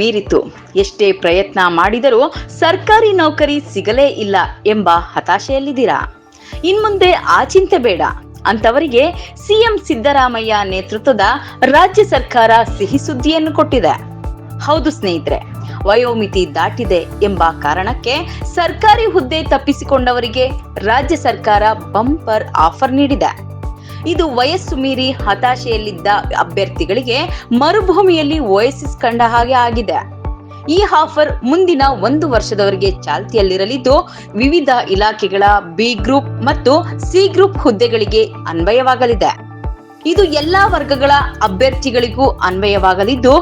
ಮೀರಿತು. ಎಷ್ಟೇ ಪ್ರಯತ್ನ ಮಾಡಿದರೂ ಸರ್ಕಾರಿ ನೌಕರಿ ಸಿಗಲೇ ಇಲ್ಲ ಎಂಬ ಹತಾಶೆಯಲ್ಲಿದ್ದೀರಾ? ಇನ್ಮುಂದೆ ಆ ಚಿಂತೆ ಬೇಡ. ಅಂತವರಿಗೆ ಸಿಎಂ ಸಿದ್ದರಾಮಯ್ಯ ನೇತೃತ್ವದ ರಾಜ್ಯ ಸರ್ಕಾರ ಸಿಹಿ ಸುದ್ದಿಯನ್ನು ಕೊಟ್ಟಿದೆ. ಹೌದು ಸ್ನೇಹಿತರೆ, ವಯೋಮಿತಿ ದಾಟಿದೆ ಎಂಬ ಕಾರಣಕ್ಕೆ ಸರ್ಕಾರಿ ಹುದ್ದೆ ತಪ್ಪಿಸಿಕೊಂಡವರಿಗೆ ರಾಜ್ಯ ಸರ್ಕಾರ ಬಂಪರ್ ಆಫರ್ ನೀಡಿದೆ. ಇದು ವಯಸ್ಸು ಮೀರಿ ಹತಾಶೆಯಲ್ಲಿದ್ದ ಅಭ್ಯರ್ಥಿಗಳಿಗೆ ಮರುಭೂಮಿಯಲ್ಲಿ ಓಯಸಿಸ್ ಕಂಡ ಹಾಗೆ ಆಗಿದೆ. ಈ ಆಫರ್ ಮುಂದಿನ ಒಂದು ವರ್ಷದವರೆಗೆ ಚಾಲ್ತಿಯಲ್ಲಿರಲಿದ್ದು, ವಿವಿಧ ಇಲಾಖೆಗಳ ಬಿ ಗ್ರೂಪ್ ಮತ್ತು ಸಿ ಗ್ರೂಪ್ ಹುದ್ದೆಗಳಿಗೆ ಅನ್ವಯವಾಗಲಿದೆ. ಇದು ಎಲ್ಲಾ ವರ್ಗಗಳ ಅಭ್ಯರ್ಥಿಗಳಿಗೂ ಅನ್ವಯವಾಗಲಿದ್ದು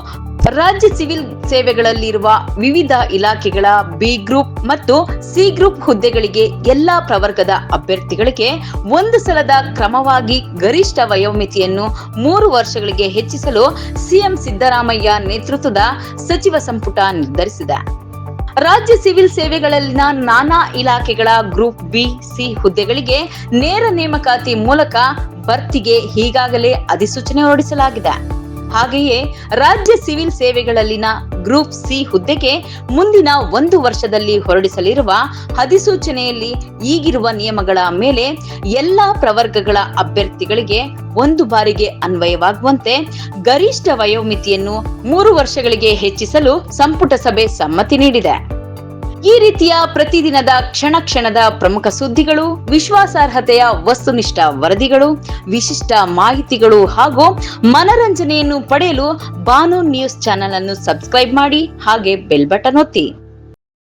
ರಾಜ್ಯ ಸಿವಿಲ್ ಸೇವೆಗಳಲ್ಲಿರುವ ವಿವಿಧ ಇಲಾಖೆಗಳ ಬಿ ಗ್ರೂಪ್ ಮತ್ತು ಸಿ ಗ್ರೂಪ್ ಹುದ್ದೆಗಳಿಗೆ ಎಲ್ಲಾ ಪ್ರವರ್ಗದ ಅಭ್ಯರ್ಥಿಗಳಿಗೆ ಒಂದು ಸಲದ ಕ್ರಮವಾಗಿ ಗರಿಷ್ಠ ವಯೋಮಿತಿಯನ್ನು ಮೂರು ವರ್ಷಗಳಿಗೆ ಹೆಚ್ಚಿಸಲು ಸಿಎಂ ಸಿದ್ದರಾಮಯ್ಯ ನೇತೃತ್ವದ ಸಚಿವ ಸಂಪುಟ ನಿರ್ಧರಿಸಿದೆ. ರಾಜ್ಯ ಸಿವಿಲ್ ಸೇವೆಗಳಲ್ಲಿನ ನಾನಾ ಇಲಾಖೆಗಳ ಗ್ರೂಪ್ ಬಿ, ಸಿ ಹುದ್ದೆಗಳಿಗೆ ನೇರ ನೇಮಕಾತಿ ಮೂಲಕ ಭರ್ತಿಗೆ ಈಗಾಗಲೇ ಅಧಿಸೂಚನೆ ಹೊರಡಿಸಲಾಗಿದೆ. ಹಾಗೆಯೇ ರಾಜ್ಯ ಸಿವಿಲ್ ಸೇವೆಗಳಲ್ಲಿನ ಗ್ರೂಪ್ ಸಿ ಹುದ್ದೆಗೆ ಮುಂದಿನ ಒಂದು ವರ್ಷದಲ್ಲಿ ಹೊರಡಿಸಲಿರುವ ಅಧಿಸೂಚನೆಯಲ್ಲಿ ಈಗಿರುವ ನಿಯಮಗಳ ಮೇಲೆ ಎಲ್ಲಾ ಪ್ರವರ್ಗಗಳ ಅಭ್ಯರ್ಥಿಗಳಿಗೆ ಒಂದು ಬಾರಿಗೆ ಅನ್ವಯವಾಗುವಂತೆ ಗರಿಷ್ಠ ವಯೋಮಿತಿಯನ್ನು ಮೂರು ವರ್ಷಗಳಿಗೆ ಹೆಚ್ಚಿಸಲು ಸಂಪುಟ ಸಭೆ ಸಮ್ಮತಿ ನೀಡಿದೆ. ಈ ರೀತಿಯ ಪ್ರತಿದಿನದ ಕ್ಷಣ ಕ್ಷಣದ ಪ್ರಮುಖ ಸುದ್ದಿಗಳು, ವಿಶ್ವಾಸಾರ್ಹತೆಯ ವಸ್ತುನಿಷ್ಠ ವರದಿಗಳು, ವಿಶಿಷ್ಟ ಮಾಹಿತಿಗಳು ಹಾಗೂ ಮನರಂಜನೆಯನ್ನು ಪಡೆಯಲು ಬಾನು ನ್ಯೂಸ್ ಚಾನೆಲ್ ಅನ್ನು ಸಬ್ಸ್ಕ್ರೈಬ್ ಮಾಡಿ, ಹಾಗೆ ಬೆಲ್ ಬಟನ್ ಒತ್ತಿ.